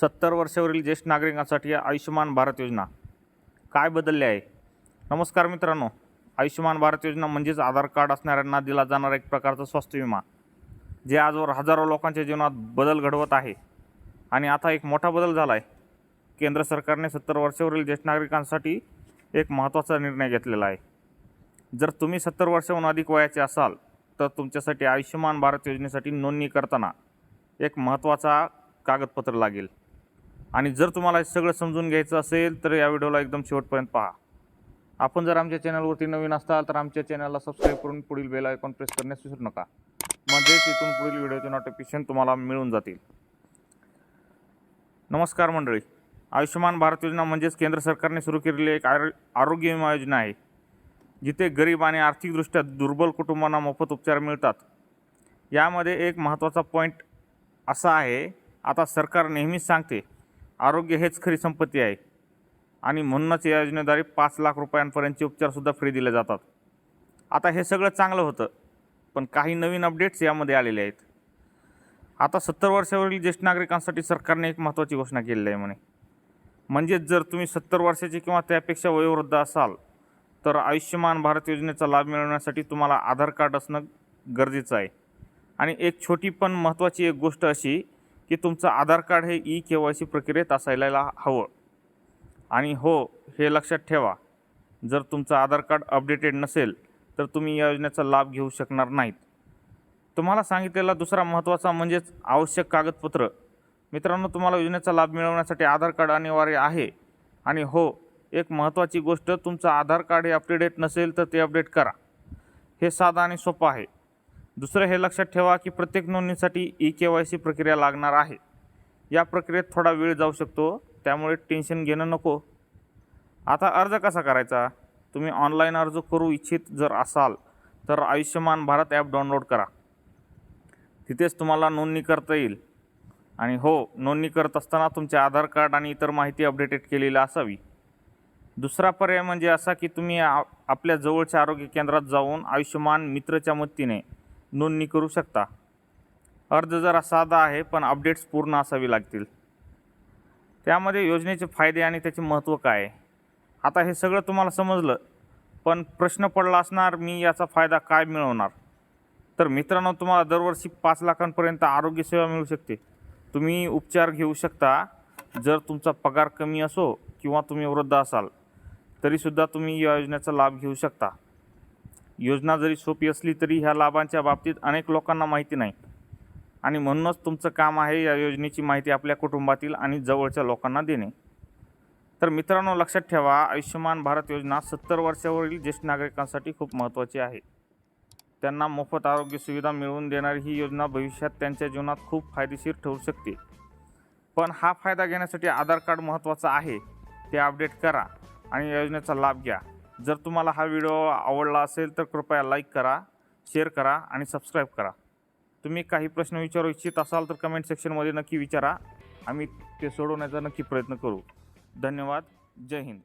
सत्तर वर्षावरील ज्येष्ठ नागरिकांसाठी आयुष्यमान भारत योजना काय बदलले आहे? नमस्कार मित्रांनो आयुष्यमान भारत योजना म्हणजेच आधार कार्ड असणाऱ्यांना दिला जाणारा एक प्रकारचा स्वास्थ्य विमा जे आजवर हजारो लोकांच्या जीवनात बदल घडवत आहे. आणि आता एक मोठा बदल झाला आहे केंद्र सरकारने सत्तर वर्षावरील ज्येष्ठ नागरिकांसाठी एक महत्त्वाचा निर्णय घेतलेला आहे. जर तुम्ही सत्तर वर्षाहून अधिक वयाचे असाल तर तुमच्यासाठी आयुष्यमान भारत योजनेसाठी नोंदणी करताना एक महत्त्वाचा कागदपत्र लागेल. आणि जर तुम्हाला हे सगळं समजून घ्यायचं असेल तर या व्हिडिओला एकदम शेवटपर्यंत पहा. आपण जर आमच्या चॅनलवरती नवीन असाल तर आमच्या चॅनलला सबस्क्राईब करून पुढील बेल आयकॉन प्रेस करण्यास विसरू नका. म्हणजेच इथून पुढील व्हिडिओचे नोटिफिकेशन तुम्हाला मिळून जातील. नमस्कार मंडळी. आयुष्यमान भारत योजना म्हणजेच केंद्र सरकारने सुरू केलेली एक आरो आरोग्य विमा योजना आहे. जिथे गरीब आणि आर्थिकदृष्ट्या दुर्बल कुटुंबांना मोफत उपचार मिळतात. यामध्ये एक महत्त्वाचा पॉईंट असा आहे आता सरकार नेहमीच सांगते आरोग्य हेच खरी संपत्ती आहे. आणि म्हणूनच या योजनेद्वारे पाच लाख रुपयांपर्यंतचे उपचारसुद्धा फ्री दिले जातात. आता हे सगळं चांगलं होतं पण काही नवीन अपडेट्स यामध्ये आलेले आहेत. आता सत्तर वर्षावरील ज्येष्ठ नागरिकांसाठी सरकारने एक महत्त्वाची घोषणा केलेली आहे म्हणे. म्हणजेच जर तुम्ही सत्तर वर्षाचे किंवा त्यापेक्षा वयोवृद्ध असाल तर आयुष्यमान भारत योजनेचा लाभ मिळवण्यासाठी तुम्हाला आधार कार्ड असणं गरजेचं आहे. आणि एक छोटी पण महत्त्वाची एक गोष्ट अशी की तुमचं आधार कार्ड हे ई के वाय सी प्रक्रियेत असायला हवं. आणि हो हे लक्षात ठेवा. जर तुमचं आधार कार्ड अपडेटेड नसेल तर तुम्ही या योजनेचा लाभ घेऊ शकणार नाहीत. तुम्हाला सांगितलेला दुसरा महत्त्वाचा म्हणजेच आवश्यक कागदपत्र. मित्रांनो तुम्हाला योजनेचा लाभ मिळवण्यासाठी आधार कार्ड अनिवार्य आहे. आणि हो एक महत्त्वाची गोष्ट तुमचं आधार कार्ड हे अपडेट नसेल तर ते अपडेट करा. हे साधं आणि सोपं आहे. दुसरं हे लक्षात ठेवा की प्रत्येक नोंदणीसाठी ई के वाय सी प्रक्रिया लागणार आहे. या प्रक्रियेत थोडा वेळ जाऊ शकतो त्यामुळे टेन्शन घेणं नको. आता अर्ज कसा करायचा? तुम्ही ऑनलाईन अर्ज करू इच्छित जर असाल तर आयुष्यमान भारत ॲप डाउनलोड करा. तिथेच तुम्हाला नोंदणी करता येईल. आणि हो नोंदणी करत असताना तुमचे आधार कार्ड आणि इतर माहिती अपडेटेड केलेली असावी. दुसरा पर्याय म्हणजे असा की तुम्ही आपल्या जवळच्या आरोग्य केंद्रात जाऊन आयुष्यमान मित्रच्या मदतीने नोंदणी करू शकता. अर्ज जरा साधा आहे पण अपडेट्स पूर्ण असावी लागतील. त्यामध्ये योजनेचे फायदे आणि त्याचे महत्त्व काय आहे? आता हे सगळं तुम्हाला समजलं पण प्रश्न पडला असणार मी याचा फायदा काय मिळवणार? तर मित्रांनो तुम्हाला दरवर्षी पाच लाखांपर्यंत आरोग्यसेवा मिळू शकते. तुम्ही उपचार घेऊ शकता जर तुमचा पगार कमी असो किंवा तुम्ही वृद्ध असाल तरीसुद्धा तुम्ही या योजनेचा लाभ घेऊ शकता. योजना जरी सोपी असली तरी ह्या लाभांच्या बाबतीत अनेक लोकांना माहिती नाही. आणि म्हणूनच तुमचं काम आहे या योजनेची माहिती आपल्या कुटुंबातील आणि जवळच्या लोकांना देणे. तर मित्रांनो लक्षात ठेवा आयुष्यमान भारत योजना सत्तर वर्षावरील ज्येष्ठ नागरिकांसाठी खूप महत्त्वाची आहे. त्यांना मोफत आरोग्य सुविधा मिळवून देणारी ही योजना भविष्यात त्यांच्या जीवनात खूप फायदेशीर ठरू शकते. पण हा फायदा घेण्यासाठी आधार कार्ड महत्त्वाचं आहे ते अपडेट करा आणि या योजनेचा लाभ घ्या. जर तुम्हाला हा व्हिडिओ आवडला असेल तर कृपया लाईक करा शेअर करा आणि सबस्क्राईब करा. तुम्ही काही प्रश्न विचारू इच्छित असाल तर कमेंट सेक्शनमध्ये नक्की विचारा. आम्ही ते सोडवण्याचा नक्की प्रयत्न करू. धन्यवाद. जय हिंद.